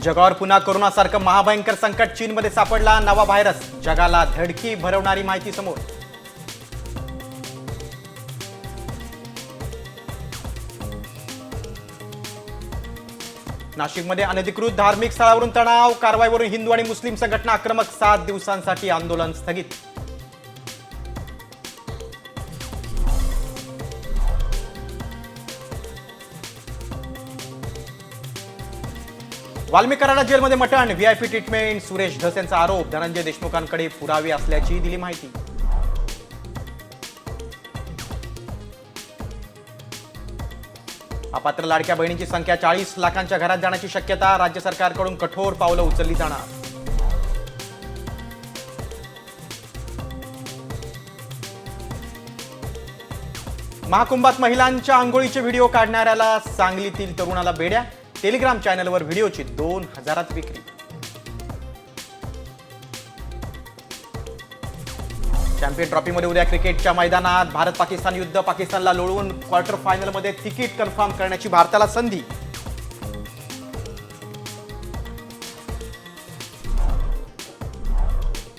जगावर पुन्हा कोरोनासारखं महाभयंकर संकट चीनमध्ये सापडला नवा व्हायरस. जगाला धडकी भरवणारी माहिती समोर. नाशिकमध्ये अनधिकृत धार्मिक स्थळावरून तणाव कारवाईवरून हिंदू आणि मुस्लिम संघटना आक्रमक सात दिवसांसाठी आंदोलन स्थगित. वाल्मिक कराडा जेलमध्ये मटण. व्हीआयपी ट्रीटमेंट सुरेश धस यांचा आरोप. धनंजय देशमुखांकडे पुरावे असल्याची दिली माहिती. अपात्र लाडक्या बहिणींची संख्या चाळीस लाखांच्या घरात जाण्याची शक्यता राज्य सरकारकडून कठोर पावलं उचलली जाणार. महाकुंभात महिलांच्या आंघोळीचे व्हिडिओ काढणाऱ्याला सांगलीतील तरुणाला बेड्या. टेलिग्राम चॅनलवर व्हिडिओची दोन हजारात विक्री. चॅम्पियन ट्रॉफीमध्ये उद्या क्रिकेटच्या मैदानात भारत पाकिस्तान युद्ध पाकिस्तानला लोळवून क्वार्टर फायनलमध्ये तिकीट कन्फर्म करण्याची भारताला संधी.